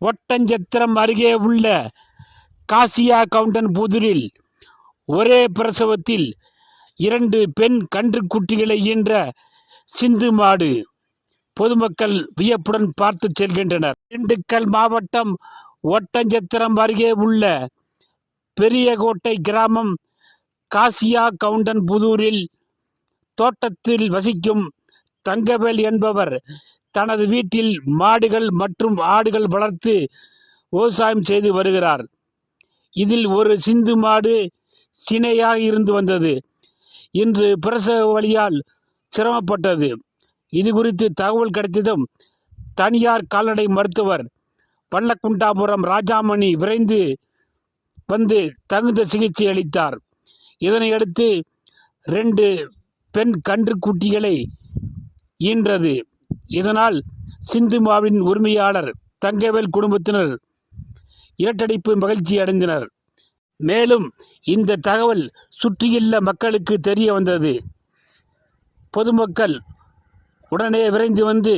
ஒட்டஞ்சத்திரம் அருகே உள்ள காசியா கவுண்டன் புதிரில் ஒரே பிரசவத்தில் இரண்டு பெண் கன்றுக்குட்டிகளை ஈன்ற சிந்து மாடு பொதுமக்கள் வியப்புடன் பார்த்து செல்கின்றனர். திண்டுக்கல் மாவட்டம் ஒட்டஞ்சத்திரம் அருகே உள்ள பெரியகோட்டை கிராமம் காசியா கவுண்டன் புதூரில் தோட்டத்தில் வசிக்கும் தங்கவேல் என்பவர் தனது வீட்டில் மாடுகள் மற்றும் ஆடுகள் வளர்த்து விவசாயம் செய்து வருகிறார். இதில் ஒரு சிந்து மாடு சினையாக இருந்து வந்தது. இன்று பிரசவ வழியால் சிரமப்பட்டது. இது குறித்து தகவல் கிடைத்ததும் தனியார் கால்நடை மருத்துவர் பள்ளக்குண்டாபுரம் ராஜாமணி விரைந்து வந்து தகுந்த சிகிச்சை அளித்தார். இதனையடுத்து ரெண்டு பெண் கன்றுக்குட்டிகளை ஈன்றது. இதனால் சிந்து மாவின் உரிமையாளர் தங்கவேல் குடும்பத்தினர் இரட்டடிப்பு மகிழ்ச்சி அடைந்தனர். மேலும் இந்த தகவல் சுற்றியுள்ள மக்களுக்கு தெரிய வந்தது. பொதுமக்கள் உடனே விரைந்து வந்து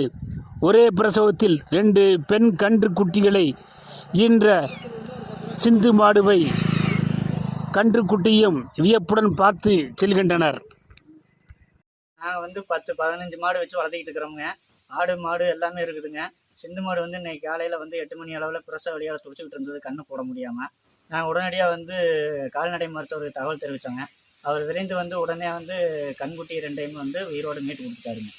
ஒரே பிரசவத்தில் ரெண்டு பெண் கன்று குட்டிகளை ஈன்ற சிந்து மாடுவை கன்றுக்குட்டியும் வியப்புடன் பார்த்து செல்கின்றனர். நான் வந்து பத்து பதினஞ்சு மாடு வச்சு வளர்த்திக்கிட்டு இருக்கிறோமுங்க ஆடு மாடு எல்லாமே இருக்குதுங்க. சிந்து மாடு வந்து இன்னைக்கு காலையில் வந்து எட்டு மணி அளவில் பிரசவ வழியால் துடிச்சிக்கிட்டு இருந்தது கண்ணு போட முடியாமல் நான் உடனடியாக வந்து கால்நடை மருத்துவருக்கு தகவல் தெரிவித்தோங்க அவர் விரைந்து வந்து உடனே வந்து கண்குட்டி ரெண்டையும் வந்து உயிரோடு மீட்டு கொடுத்துட்டாருங்க.